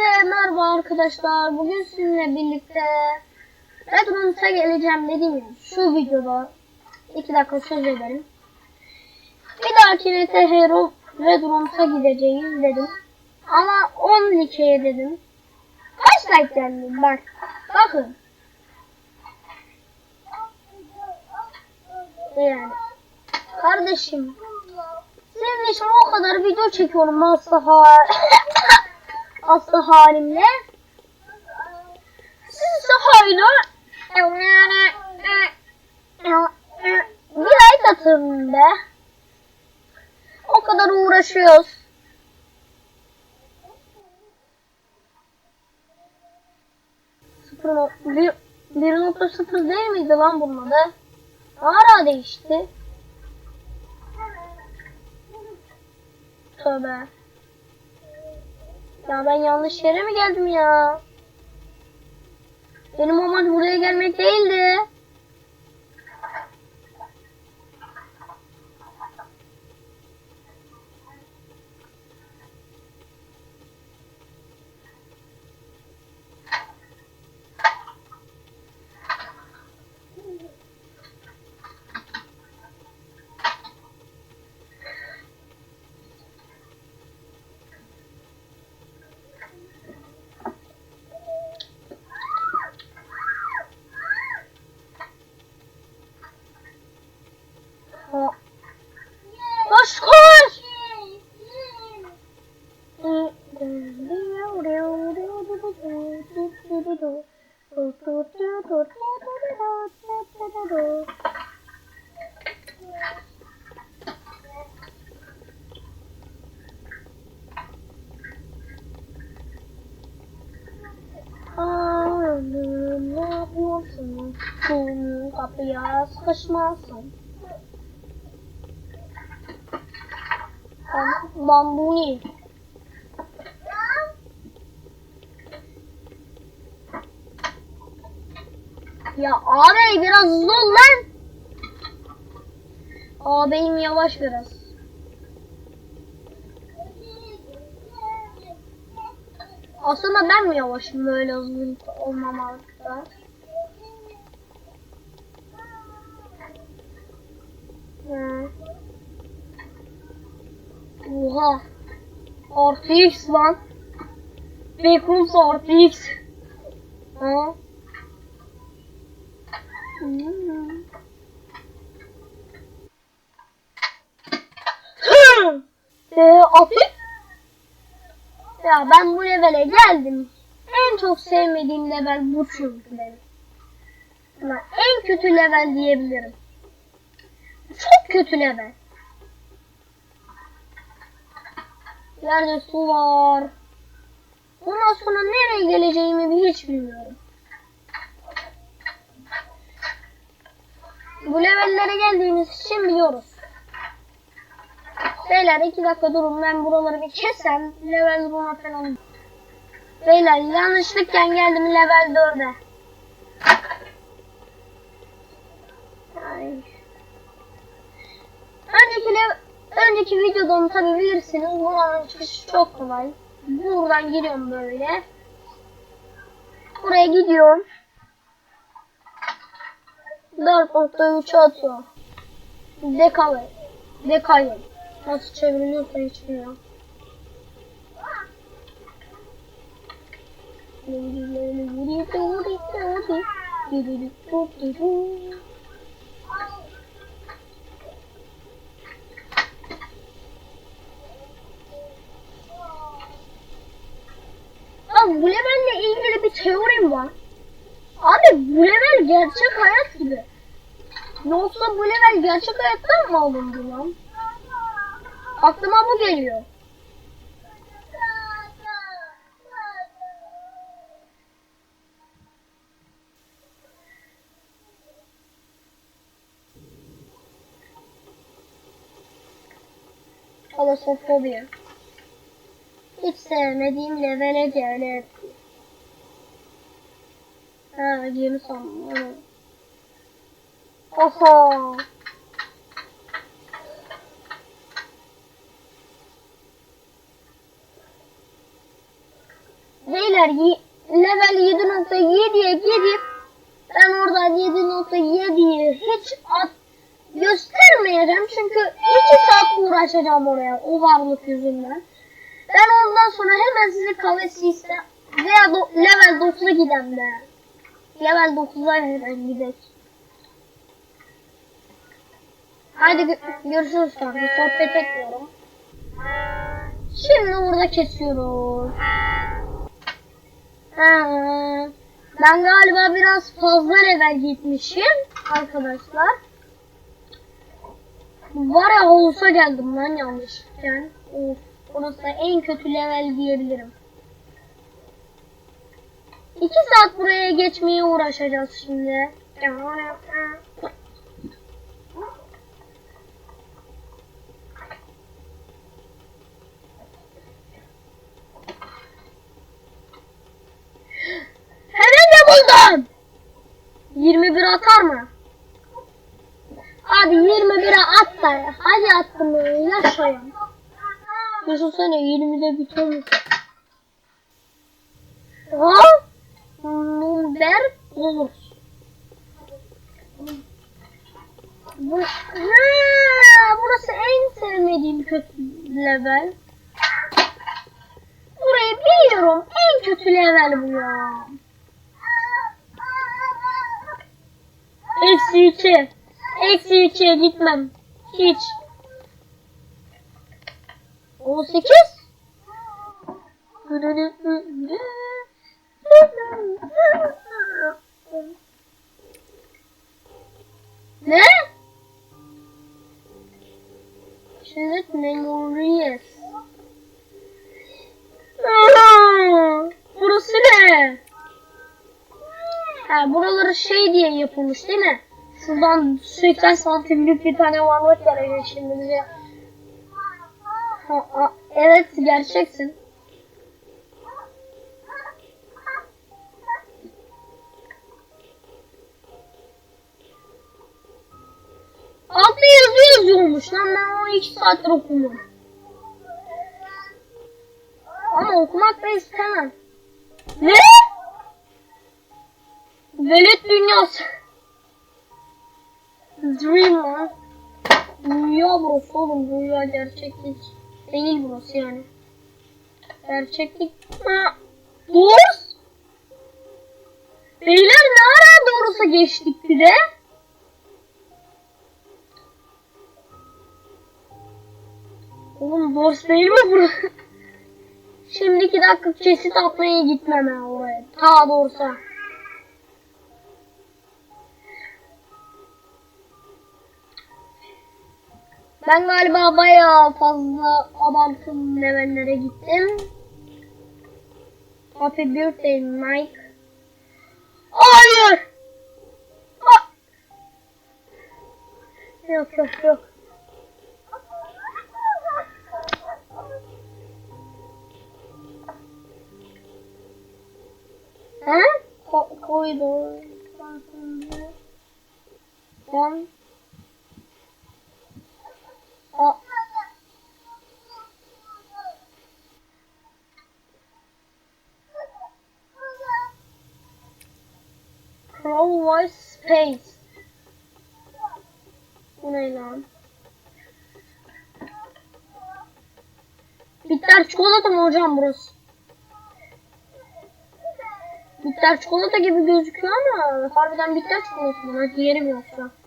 Hepinize merhaba arkadaşlar. Bugün sizinle birlikte Redrums'a geleceğim dediğim şu videoda 2 dakika söz ederim. Bir dahaki Hero Redrums'a gideceğiz dedim. Ama 10 likeye dedim. Kaç like geldi bak. Bakın. Yani. Kardeşim. Senin için o kadar video çekiyorum hasta hasta halimle. Hala bir like atın be. O kadar uğraşıyoruz. Sıfır no- bir, 1.0 değil miydi lan bunun adı? Hala değişti. Tövbe. Ya ben yanlış yere mi geldim ya? Benim amaç buraya gelmek değildi. Hanım ne yapıyorsun? Kum kapıya sıkışmasın. Bam- Bambuni. Ya abi biraz hızlı ol lan. Ağabeyim yavaş biraz. Aslında ben mi yavaşım böyle hızlı olmamakta? Hmm. Oha. Artı X lan. Backrooms artı X. Ha? Hmm. Hı. Ee, Afif? Ya ben bu levele geldim. En çok sevmediğim level bu çünkü benim. Ama en kötü level diyebilirim. Çok kötü level. Yerde su var. Ondan sonra nereye geleceğimi hiç bilmiyorum. Bu levellere geldiğimiz için biliyoruz. Beyler iki dakika durun ben buraları bir kesem level buna falan. Beyler yanlışlıkken geldim level 4'e. Ay. Önceki level Önceki videodan tabi bilirsiniz buranın çıkışı çok kolay. Buradan giriyorum böyle. Buraya gidiyorum. 4.3'e atıyor. Dekayı. Dekayı. Nasıl çevriliyorsa hiç bilmiyorum. Abi bu levelle ilgili bir teorim var. Abi bu level gerçek hayat gibi. Yoksa bu level gerçek hayattan mı alındı lan? Aklıma bu geliyor. Alasofobiya. Hiç sevmediğim levele gelip. Ha, gemi sandım. Oho. Beyler level 7.7'ye gidip ben oradan 7.7'yi hiç at göstermeyeceğim çünkü 2 saat uğraşacağım oraya o varlık yüzünden. Ben ondan sonra hemen size kavesiste veya do- level 9'a gidem de. Level 9'a hemen gidelim. Haydi gö- görüşürüz kanka. Sohbet etmiyorum. Şimdi burada kesiyoruz. Ha, ben galiba biraz fazla level gitmişim arkadaşlar. Var ya Hoğuz'a geldim lan yanlışlıkla. Of, orası en kötü level diyebilirim. İki saat buraya geçmeye uğraşacağız şimdi. Hemen de buldum. 21 atar mı? Hadi 21'e at da. Hadi attım ya. Yaşayın. Düşünsene 20'de bitiyormuş. Ha? Number olur. Bu, ha, burası en sevmediğim kötü level. Burayı biliyorum. En kötü level bu ya. Eksi iki. Eksi ikiye gitmem. Hiç. 18. Ne? Memories. Aa, Burası ne? Ha, buraları şey diye yapılmış değil mi? Şuradan 80 santimlik bir tane varlık gelecek şimdi bize. Ha, ha, evet gerçeksin. Altta yazı yazıyormuş lan ben onu 2 saattir okumuyorum. Ama okumak da istemem. Ne? Velet dünyası. Dream lan. Rüya burası oğlum. Rüya gerçeklik değil burası yani. Gerçeklik. Doors. Beyler ne ara Doors'a geçtik bir de? Oğlum Doors değil mi burası? Şimdi iki dakika kesit atmaya gitmem ben oraya. Ta Doors'a. Ben galiba bayağı fazla abartılı levellere gittim. Happy birthday Mike. Hayır. Ha. Yok yok yok. Ha? Ko koydum. Ben Crow Voice Space. Bu ne lan? Bitter çikolata mı hocam burası? Bitter çikolata gibi gözüküyor ama harbiden bitter çikolata mı? Hadi yerim yoksa.